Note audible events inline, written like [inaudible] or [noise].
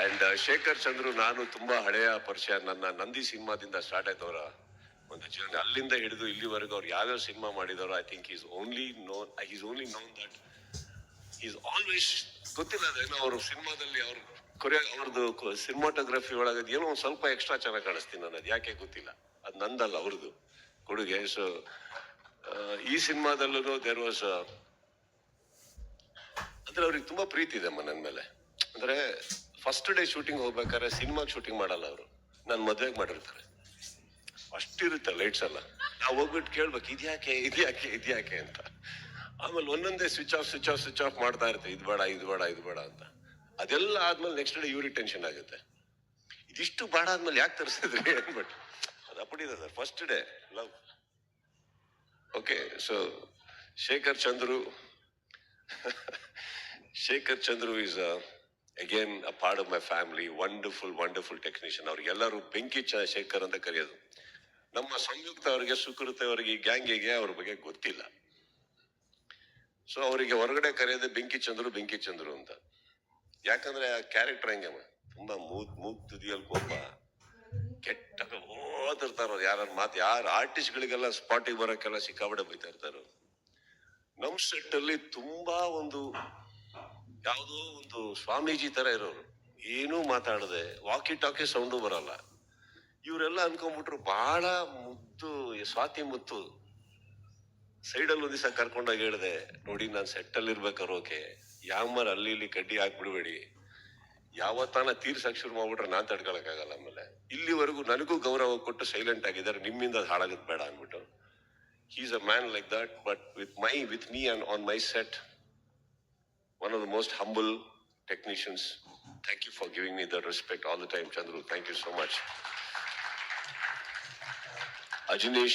And Shekhar Chandru ನಾನು ತುಂಬಾ ಹಳೆಯ ಪರಿಚಯ. ನನ್ನ ನಂದಿ ಸಿನಿಮಾದಿಂದ ಸ್ಟಾರ್ಟ್ ಆಯ್ತವ್ರ ಒಂದು ಜರ್ನಿ ಅಲ್ಲಿಂದ ಹಿಡಿದು ಇಲ್ಲಿವರೆಗೂ ಅವ್ರು ಯಾವ್ಯಾವ ಸಿನಿಮಾ ಮಾಡಿದವರು I think is only known is only known that is always ಗೊತ್ತಿಲ್ಲ ಅದೇನೋ ಅವರು ಸಿನಿಮಾದಲ್ಲಿ ಅವ್ರು ಕೊರಿಯೋ ಅವ್ರದ್ದು ಸಿನಿಮಾಟೋಗ್ರಫಿ ಒಳಗೆ ಏನೋ ಒಂದು ಸ್ವಲ್ಪ ಎಕ್ಸ್ಟ್ರಾ ಚೆನ್ನಾಗಿ ಕಾಣಿಸ್ತೀನಿ ನಾನು ಯಾಕೆ ಗೊತ್ತಿಲ್ಲ. ಅದು ನಂದಲ್ಲ ಅವ್ರದ್ದು ಕೊಡುಗೆ. ಸೊ ಈ ಸಿನಿಮಾದಲ್ಲೂ ದೇರ್ ವಾಸ್ ಅಂದ್ರೆ ಅವ್ರಿಗೆ ತುಂಬಾ ಪ್ರೀತಿ ಇದೆ ಅಮ್ಮ ನನ್ನ ಮೇಲೆ. ಅಂದ್ರೆ ಫಸ್ಟ್ ಡೇ ಶೂಟಿಂಗ್ ಹೋಗ್ಬೇಕಾದ್ರೆ ಸಿನಿಮಾ ಶೂಟಿಂಗ್ ಮಾಡಲ್ಲ ಅವರು. ನಾನು ಮದ್ವೆಗೆ ಮಾಡಿರ್ತಾರೆ. ಅಷ್ಟಿರುತ್ತೆ ಲೈಟ್ಸ್ ಎಲ್ಲ ನಾವು ಹೋಗ್ಬಿಟ್ಟು ಕೇಳ್ಬೇಕು ಇದ್ಯಾಕೆ ಇದ್ಯಾಕೆ ಇದ್ಯಾಕೆ ಅಂತ. ಆಮೇಲೆ ಒಂದೊಂದೇ switch off switch off switch off ಮಾಡ್ತಾ ಇರ್ತೀವಿ ಇದು ಬೇಡ ಇದು ಬೇಡ ಇದು ಬೇಡ ಅಂತ. ಅದೆಲ್ಲ ಆದ್ಮೇಲೆ ನೆಕ್ಸ್ಟ್ ಡೇ ಇವ್ರಿಗೆ ಟೆನ್ಷನ್ ಆಗುತ್ತೆ. ಇದಿಷ್ಟು ಬೇಡ ಆದ್ಮೇಲೆ ಯಾಕೆ ತರಿಸಿದ್ರಿ [laughs] ಅಂದ್ಬಿಟ್ಟು. ಅದು ಅಪ್ಪಡಿದೆ sir first day love okay so Shekhar Chandru Shekhar Chandru is again a part of my family wonderful wonderful technician ಅವ್ರಿಗೆಲ್ಲರೂ ಬೆಂಕಿ ಚ ಶೇಖರ್ ಅಂತ ಕರೆಯೋದು. ನಮ್ಮ ಸಂಯುಕ್ತ ಅವರಿಗೆ, ಸುಕೃತ ಅವರಿಗೆ ಗ್ಯಾಂಗಿಗೆ ಅವ್ರ ಬಗ್ಗೆ ಗೊತ್ತಿಲ್ಲ. ಸೊ ಅವರಿಗೆ ಹೊರಗಡೆ ಕರೆಯೋದೆ ಬೆಂಕಿ ಚಂದ್ರು ಬೆಂಕಿ ಚಂದ್ರು ಅಂತ. ಯಾಕಂದ್ರೆ ಆ ಕ್ಯಾರೆಕ್ಟರ್ ಹಂಗೆ ತುಂಬ ಮೂಗ್ ಮೂಗ್ ತುದಿಯಲ್ಲಿ ಕೋಪ. ಕೆಟ್ಟ ಓದಿರ್ತಾರ ಯಾರ ಮಾತು, ಯಾರು ಆರ್ಟಿಸ್ಟ್ಗಳಿಗೆಲ್ಲ ಸ್ಪಾಟಿಗೆ ಬರೋಕ್ಕೆಲ್ಲ ಸಿಕ್ಕಾಬಡೆ ಬೈತಾ ಇರ್ತಾರ ನಮ್ ಸೆಟ್ ಅಲ್ಲಿ ತುಂಬಾ ಒಂದು ಯಾವುದೋ ಒಂದು ಸ್ವಾಮೀಜಿ ತರ ಇರೋರು. ಏನೂ ಮಾತಾಡದೆ ವಾಕಿ ಟಾಕಿ ಸೌಂಡು ಬರಲ್ಲ. ಇವರೆಲ್ಲ ಅನ್ಕೊಂಡ್ಬಿಟ್ರು ಬಹಳ ಮುದ್ದು, ಸ್ವಾತಿ ಮುತ್ತು. ಸೈಡಲ್ಲಿ ಒಂದ್ ದಿವಸ ಕರ್ಕೊಂಡೋಗಿ ಹೇಳಿದೆ, ನೋಡಿ, ನಾನು ಸೆಟ್ ಅಲ್ಲಿ ಇರ್ಬೇಕಾದ್ರೆ ಓಕೆ ಯಾಮರ್ ಅಲ್ಲಿ ಇಲ್ಲಿ ಕಡ್ಡಿ ಹಾಕ್ಬಿಡ್ಬೇಡಿ. ಯಾವತ್ತಾನ ತೀರ್ಸಕ್ ಶುರು ಮಾಡ್ಬಿಟ್ರೆ ನಾನ್ ತಡ್ಕೊಳಕ್ಕಾಗಲ್ಲ ಆಮೇಲೆ. ಇಲ್ಲಿವರೆಗೂ ನನಗೂ ಗೌರವ ಕೊಟ್ಟು ಸೈಲೆಂಟ್ ಆಗಿದ್ದಾರೆ, ನಿಮ್ಮಿಂದ ಹಾಳಾಗೋದು ಬೇಡ ಅಂದ್ಬಿಟ್ಟು. He's a man like that but with my with me and on my set one of the most humble technicians. Thank you for giving me the respect all the time, Chandru. Thank you so much. Ajinesh.